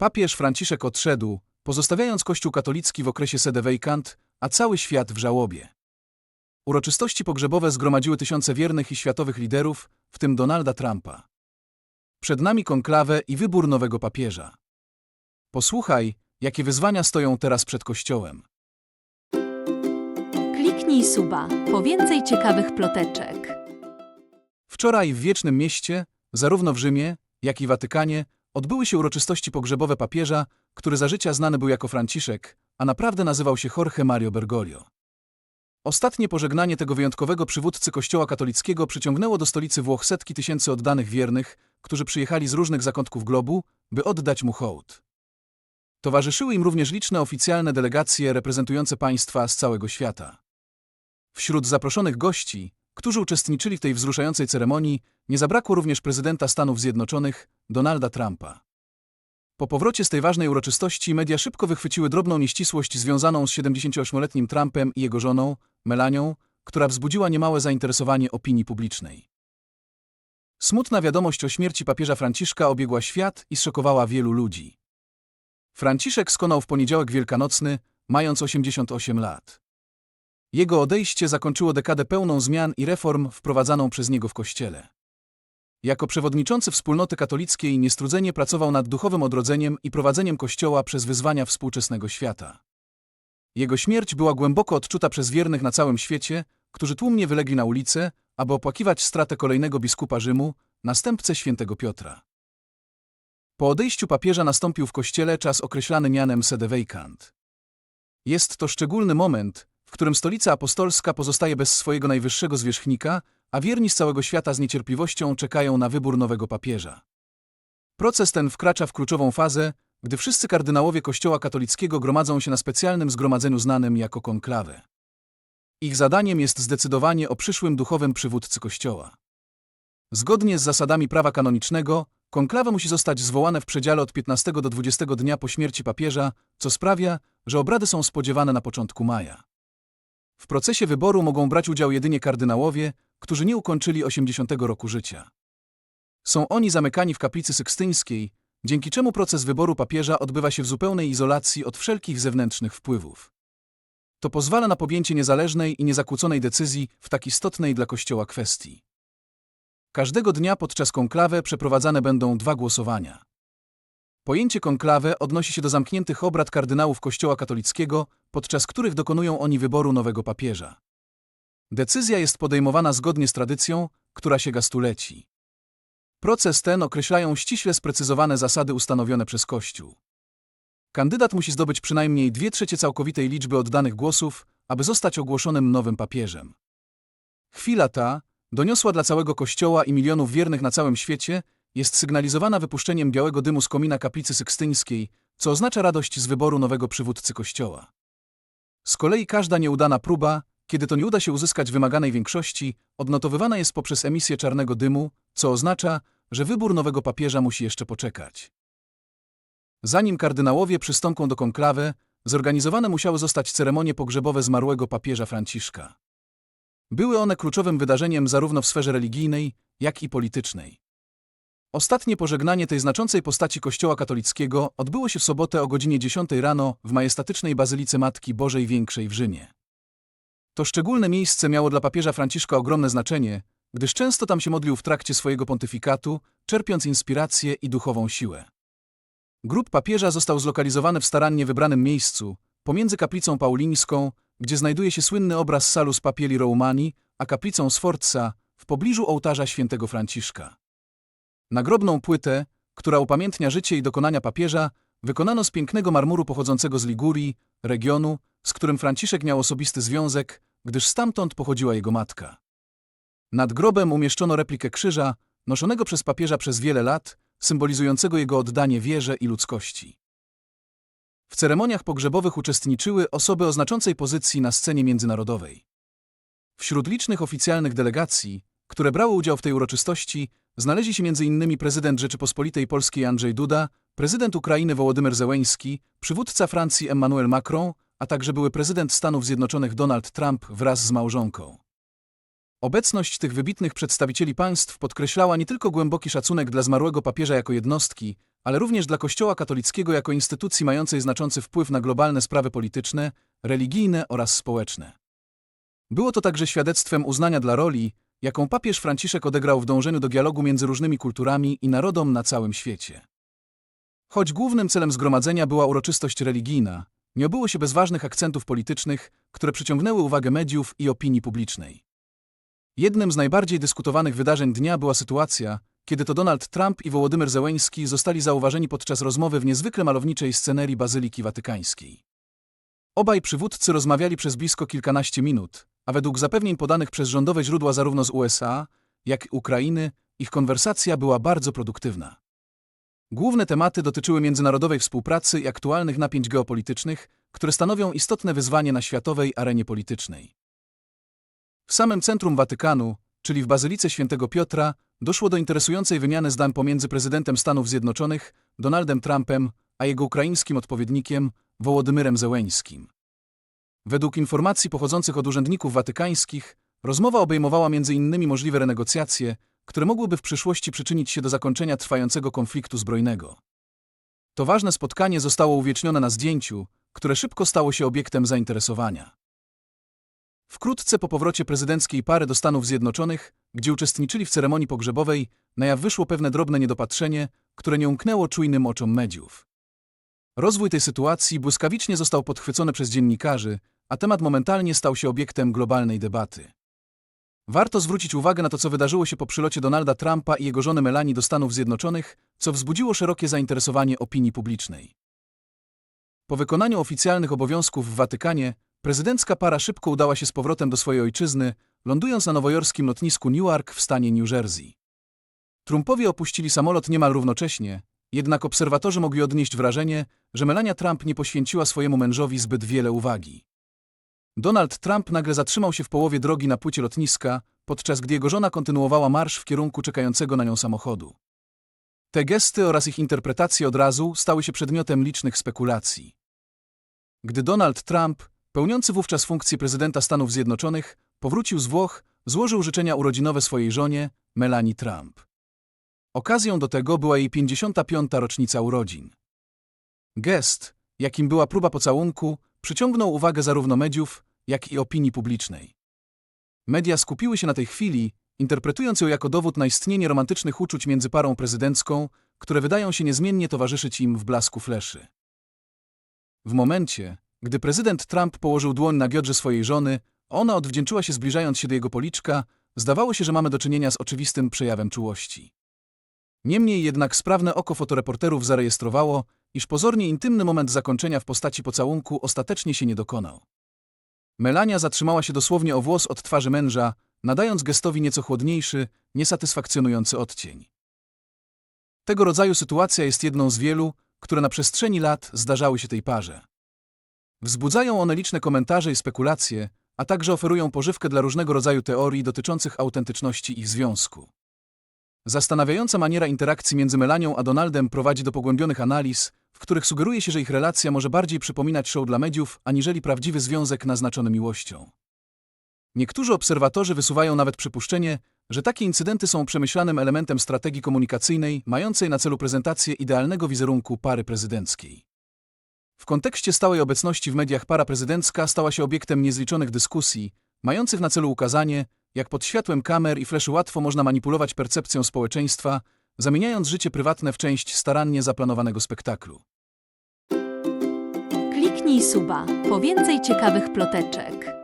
Papież Franciszek odszedł, pozostawiając Kościół katolicki w okresie sede vacant, a cały świat w żałobie. Uroczystości pogrzebowe zgromadziły tysiące wiernych i światowych liderów, w tym Donalda Trumpa. Przed nami konklawę i wybór nowego papieża. Posłuchaj, jakie wyzwania stoją teraz przed Kościołem. Kliknij suba po więcej ciekawych ploteczek. Wczoraj w Wiecznym Mieście, zarówno w Rzymie, jak i Watykanie, odbyły się uroczystości pogrzebowe papieża, który za życia znany był jako Franciszek, a naprawdę nazywał się Jorge Mario Bergoglio. Ostatnie pożegnanie tego wyjątkowego przywódcy Kościoła katolickiego przyciągnęło do stolicy Włoch setki tysięcy oddanych wiernych, którzy przyjechali z różnych zakątków globu, by oddać mu hołd. Towarzyszyły im również liczne oficjalne delegacje reprezentujące państwa z całego świata. Wśród zaproszonych gości, którzy uczestniczyli w tej wzruszającej ceremonii, nie zabrakło również prezydenta Stanów Zjednoczonych, Donalda Trumpa. Po powrocie z tej ważnej uroczystości media szybko wychwyciły drobną nieścisłość związaną z 78-letnim Trumpem i jego żoną, Melanią, która wzbudziła niemałe zainteresowanie opinii publicznej. Smutna wiadomość o śmierci papieża Franciszka obiegła świat i zszokowała wielu ludzi. Franciszek skonał w poniedziałek wielkanocny, mając 88 lat. Jego odejście zakończyło dekadę pełną zmian i reform wprowadzaną przez niego w Kościele. Jako przewodniczący wspólnoty katolickiej niestrudzenie pracował nad duchowym odrodzeniem i prowadzeniem Kościoła przez wyzwania współczesnego świata. Jego śmierć była głęboko odczuta przez wiernych na całym świecie, którzy tłumnie wylegli na ulicę, aby opłakiwać stratę kolejnego biskupa Rzymu, następcę świętego Piotra. Po odejściu papieża nastąpił w Kościele czas określany mianem sede vacant. Jest to szczególny moment, w którym stolica apostolska pozostaje bez swojego najwyższego zwierzchnika, a wierni z całego świata z niecierpliwością czekają na wybór nowego papieża. Proces ten wkracza w kluczową fazę, gdy wszyscy kardynałowie Kościoła katolickiego gromadzą się na specjalnym zgromadzeniu znanym jako konklawę. Ich zadaniem jest zdecydowanie o przyszłym duchowym przywódcy Kościoła. Zgodnie z zasadami prawa kanonicznego, konklawa musi zostać zwołane w przedziale od 15 do 20 dnia po śmierci papieża, co sprawia, że obrady są spodziewane na początku maja. W procesie wyboru mogą brać udział jedynie kardynałowie, którzy nie ukończyli 80 roku życia. Są oni zamykani w kaplicy sykstyńskiej, dzięki czemu proces wyboru papieża odbywa się w zupełnej izolacji od wszelkich zewnętrznych wpływów. To pozwala na podjęcie niezależnej i niezakłóconej decyzji w tak istotnej dla Kościoła kwestii. Każdego dnia podczas konklawy przeprowadzane będą dwa głosowania. Pojęcie konklawę odnosi się do zamkniętych obrad kardynałów Kościoła katolickiego, podczas których dokonują oni wyboru nowego papieża. Decyzja jest podejmowana zgodnie z tradycją, która sięga stuleci. Proces ten określają ściśle sprecyzowane zasady ustanowione przez Kościół. Kandydat musi zdobyć przynajmniej dwie trzecie całkowitej liczby oddanych głosów, aby zostać ogłoszonym nowym papieżem. Chwila ta, doniosła dla całego Kościoła i milionów wiernych na całym świecie, jest sygnalizowana wypuszczeniem białego dymu z komina kaplicy sykstyńskiej, co oznacza radość z wyboru nowego przywódcy Kościoła. Z kolei każda nieudana próba, kiedy to nie uda się uzyskać wymaganej większości, odnotowywana jest poprzez emisję czarnego dymu, co oznacza, że wybór nowego papieża musi jeszcze poczekać. Zanim kardynałowie przystąpią do konklawy, zorganizowane musiały zostać ceremonie pogrzebowe zmarłego papieża Franciszka. Były one kluczowym wydarzeniem zarówno w sferze religijnej, jak i politycznej. Ostatnie pożegnanie tej znaczącej postaci Kościoła katolickiego odbyło się w sobotę o godzinie 10 rano w majestatycznej Bazylice Matki Bożej Większej w Rzymie. To szczególne miejsce miało dla papieża Franciszka ogromne znaczenie, gdyż często tam się modlił w trakcie swojego pontyfikatu, czerpiąc inspirację i duchową siłę. Grób papieża został zlokalizowany w starannie wybranym miejscu, pomiędzy kaplicą paulińską, gdzie znajduje się słynny obraz Salus Papieli Romani, a kaplicą Sforza, w pobliżu ołtarza świętego Franciszka. Nagrobną płytę, która upamiętnia życie i dokonania papieża, wykonano z pięknego marmuru pochodzącego z Ligurii, regionu, z którym Franciszek miał osobisty związek, gdyż stamtąd pochodziła jego matka. Nad grobem umieszczono replikę krzyża, noszonego przez papieża przez wiele lat, symbolizującego jego oddanie wierze i ludzkości. W ceremoniach pogrzebowych uczestniczyły osoby o znaczącej pozycji na scenie międzynarodowej. Wśród licznych oficjalnych delegacji, które brały udział w tej uroczystości, znaleźli się m.in. prezydent Rzeczypospolitej Polskiej Andrzej Duda, prezydent Ukrainy Wołodymyr Zełeński, przywódca Francji Emmanuel Macron, a także były prezydent Stanów Zjednoczonych Donald Trump wraz z małżonką. Obecność tych wybitnych przedstawicieli państw podkreślała nie tylko głęboki szacunek dla zmarłego papieża jako jednostki, ale również dla Kościoła katolickiego jako instytucji mającej znaczący wpływ na globalne sprawy polityczne, religijne oraz społeczne. Było to także świadectwem uznania dla roli, jaką papież Franciszek odegrał w dążeniu do dialogu między różnymi kulturami i narodom na całym świecie. Choć głównym celem zgromadzenia była uroczystość religijna, nie obyło się bez ważnych akcentów politycznych, które przyciągnęły uwagę mediów i opinii publicznej. Jednym z najbardziej dyskutowanych wydarzeń dnia była sytuacja, kiedy to Donald Trump i Wołodymyr Zełeński zostali zauważeni podczas rozmowy w niezwykle malowniczej scenerii Bazyliki Watykańskiej. Obaj przywódcy rozmawiali przez blisko kilkanaście minut, a według zapewnień podanych przez rządowe źródła zarówno z USA, jak i Ukrainy, ich konwersacja była bardzo produktywna. Główne tematy dotyczyły międzynarodowej współpracy i aktualnych napięć geopolitycznych, które stanowią istotne wyzwanie na światowej arenie politycznej. W samym centrum Watykanu, czyli w Bazylice Świętego Piotra, doszło do interesującej wymiany zdań pomiędzy prezydentem Stanów Zjednoczonych, Donaldem Trumpem, a jego ukraińskim odpowiednikiem, Wołodymyrem Zełeńskim. Według informacji pochodzących od urzędników watykańskich, rozmowa obejmowała m.in. możliwe renegocjacje, które mogłyby w przyszłości przyczynić się do zakończenia trwającego konfliktu zbrojnego. To ważne spotkanie zostało uwiecznione na zdjęciu, które szybko stało się obiektem zainteresowania. Wkrótce po powrocie prezydenckiej pary do Stanów Zjednoczonych, gdzie uczestniczyli w ceremonii pogrzebowej, na jaw wyszło pewne drobne niedopatrzenie, które nie umknęło czujnym oczom mediów. Rozwój tej sytuacji błyskawicznie został podchwycony przez dziennikarzy, a temat momentalnie stał się obiektem globalnej debaty. Warto zwrócić uwagę na to, co wydarzyło się po przylocie Donalda Trumpa i jego żony Melanie do Stanów Zjednoczonych, co wzbudziło szerokie zainteresowanie opinii publicznej. Po wykonaniu oficjalnych obowiązków w Watykanie, prezydencka para szybko udała się z powrotem do swojej ojczyzny, lądując na nowojorskim lotnisku Newark w stanie New Jersey. Trumpowie opuścili samolot niemal równocześnie, jednak obserwatorzy mogli odnieść wrażenie, że Melania Trump nie poświęciła swojemu mężowi zbyt wiele uwagi. Donald Trump nagle zatrzymał się w połowie drogi na płycie lotniska, podczas gdy jego żona kontynuowała marsz w kierunku czekającego na nią samochodu. Te gesty oraz ich interpretacje od razu stały się przedmiotem licznych spekulacji. Gdy Donald Trump, pełniący wówczas funkcję prezydenta Stanów Zjednoczonych, powrócił z Włoch, złożył życzenia urodzinowe swojej żonie, Melanie Trump. Okazją do tego była jej 55. rocznica urodzin. Gest, jakim była próba pocałunku, przyciągnął uwagę zarówno mediów, jak i opinii publicznej. Media skupiły się na tej chwili, interpretując ją jako dowód na istnienie romantycznych uczuć między parą prezydencką, które wydają się niezmiennie towarzyszyć im w blasku fleszy. W momencie, gdy prezydent Trump położył dłoń na biodrze swojej żony, ona odwdzięczyła się zbliżając się do jego policzka, zdawało się, że mamy do czynienia z oczywistym przejawem czułości. Niemniej jednak sprawne oko fotoreporterów zarejestrowało, iż pozornie intymny moment zakończenia w postaci pocałunku ostatecznie się nie dokonał. Melania zatrzymała się dosłownie o włos od twarzy męża, nadając gestowi nieco chłodniejszy, niesatysfakcjonujący odcień. Tego rodzaju sytuacja jest jedną z wielu, które na przestrzeni lat zdarzały się tej parze. Wzbudzają one liczne komentarze i spekulacje, a także oferują pożywkę dla różnego rodzaju teorii dotyczących autentyczności ich związku. Zastanawiająca maniera interakcji między Melanią a Donaldem prowadzi do pogłębionych analiz, w których sugeruje się, że ich relacja może bardziej przypominać show dla mediów, aniżeli prawdziwy związek naznaczony miłością. Niektórzy obserwatorzy wysuwają nawet przypuszczenie, że takie incydenty są przemyślanym elementem strategii komunikacyjnej mającej na celu prezentację idealnego wizerunku pary prezydenckiej. W kontekście stałej obecności w mediach para prezydencka stała się obiektem niezliczonych dyskusji, mających na celu ukazanie, jak pod światłem kamer i fleszy łatwo można manipulować percepcją społeczeństwa, zamieniając życie prywatne w część starannie zaplanowanego spektaklu. Kliknij suba po więcej ciekawych ploteczek.